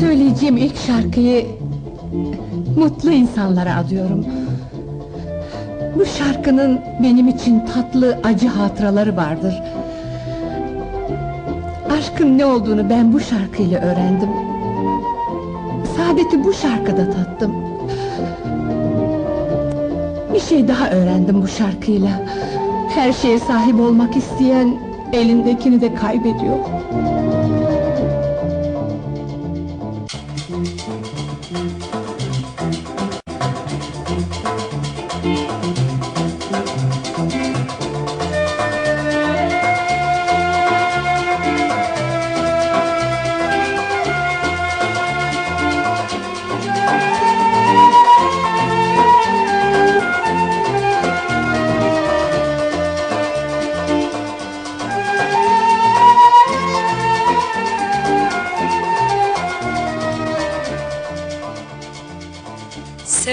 Söyleyeceğim ilk şarkıyı mutlu insanlara adıyorum. Bu şarkının benim için tatlı acı hatıraları vardır. Aşkın ne olduğunu ben bu şarkıyla öğrendim. Saadeti bu şarkıda tattım. Bir şey daha öğrendim bu şarkıyla. Her şeye sahip olmak isteyen elindekini de kaybediyor.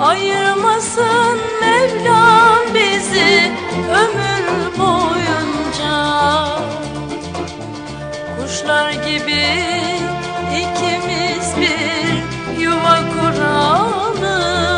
Ayırmasın Mevlam bizi ömür boyunca. Kuşlar gibi ikimiz bir yuva kuralım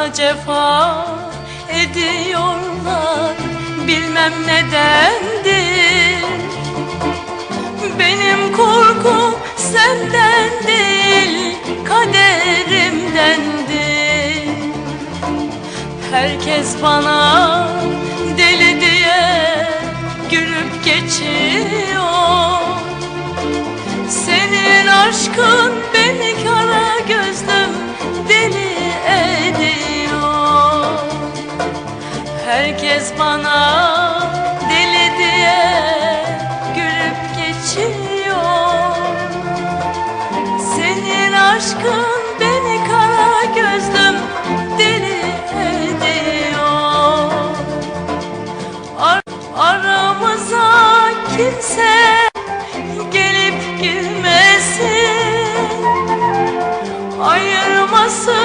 Bana cefa ediyorlar bilmem nedendir. Benim korkum senden değil kaderimdendir. Herkes bana Bana deli diye gülüp geçiyor. Senin aşkın beni kara gözlüm deli ediyor. Ar aramıza kimse gelip girmesin. Ayırmasın